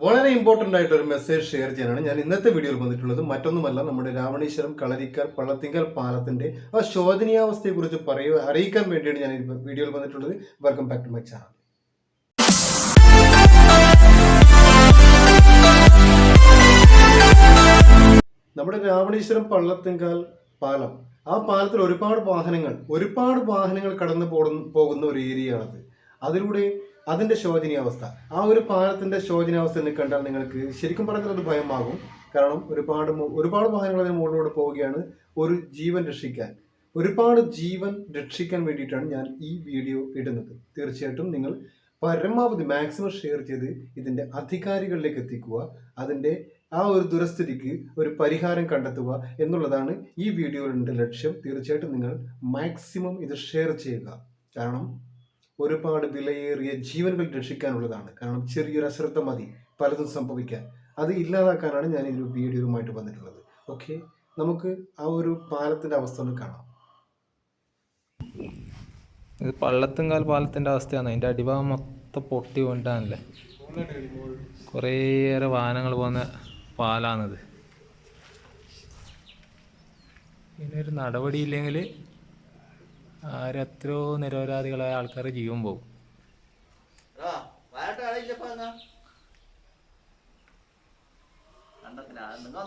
വളരെ ഇമ്പോർട്ടന്റ് ആയിട്ട് ഒരു മെസ്സേജ് ഷെയർ ചെയ്യാനാണ് ഞാൻ ഇന്നത്തെ വീഡിയോയിൽ വന്നിട്ടുള്ളത്. മറ്റൊന്നുമല്ല നമ്മുടെ രാവണീശ്വരം കളരിക്കൽ പള്ളത്തിങ്കൽ പാലത്തിന്റെ ആ ശോചനീയാവസ്ഥയെക്കുറിച്ച് പറയുക അറിയിക്കാൻ വേണ്ടിയാണ് ഞാൻ വീഡിയോയിൽ വന്നിട്ടുള്ളത്. Welcome back to my channel നമ്മുടെ രാവണീശ്വരം പള്ളത്തിങ്കൽ പാലം. ആ പാലത്തിൽ ഒരുപാട് വാഹനങ്ങൾ ഒരുപാട് വാഹനങ്ങൾ കടന്നു പോകുന്ന ഒരു ഏരിയയാണത് അതിലൂടെ അതിന്റെ ശോചനീയാവസ്ഥ. ആ ഒരു പാലത്തിന്റെ ശോചനീയാവസ്ഥ എന്ന് കണ്ടാൽ നിങ്ങൾക്ക് ശരിക്കും പറഞ്ഞാൽ അത് ഭയമാകും. കാരണം ഒരുപാട് ഒരുപാട് വാഹനങ്ങൾ അതിന് മുകളിലൂടെ പോവുകയാണ്. ഒരു ജീവൻ രക്ഷിക്കാൻ. ഒരുപാട് ജീവൻ രക്ഷിക്കാൻ വേണ്ടിയിട്ടാണ് ഞാൻ ഈ വീഡിയോ ഇടുന്നത്. തീർച്ചയായിട്ടും നിങ്ങൾ പരമാവധി മാക്സിമം ഷെയർ ചെയ്ത് ഇതിന്റെ അധികാരികളിലേക്ക് എത്തിക്കുക. അതിന്റെ ആ ഒരു ദുരസ്ഥിതിക്ക് ഒരു പരിഹാരം കണ്ടെത്തുക എന്നുള്ളതാണ് ഈ വീഡിയോയുടെ ലക്ഷ്യം. തീർച്ചയായിട്ടും നിങ്ങൾ മാക്സിമം ഇത് ഷെയർ ചെയ്യുക. കാരണം ഒരുപാട് വിലയേറിയ ജീവനുകൾ രക്ഷിക്കാനുള്ളതാണ്. കാരണം ചെറിയൊരു അശ്രദ്ധ മതി പലതും സംഭവിക്കാൻ. അത് ഇല്ലാതാക്കാനാണ് ഞാൻ ഈ വീഡിയോയുമായിട്ട് വന്നിട്ടുള്ളത്. ഓക്കെ നമുക്ക് ആ ഒരു പാലത്തിന്റെ അവസ്ഥ ഒന്ന് കാണാം. ഇത് പള്ളത്തും പള്ളത്തുംകാൽ പാലത്തിന്റെ അവസ്ഥയാണ്. അതിന്റെ അടിഭാഗം മൊത്തം പൊട്ടി കൊണ്ടാണല്ലേ കുറേയേറെ വാഹനങ്ങൾ പോകുന്ന പാലാണിത്. ഇതിനൊരു നടപടിയില്ലെങ്കിൽ ആരെത്രയോ നിരപരാധികളായ ആൾക്കാർ ജീവൻ പോകും. നിങ്ങൾ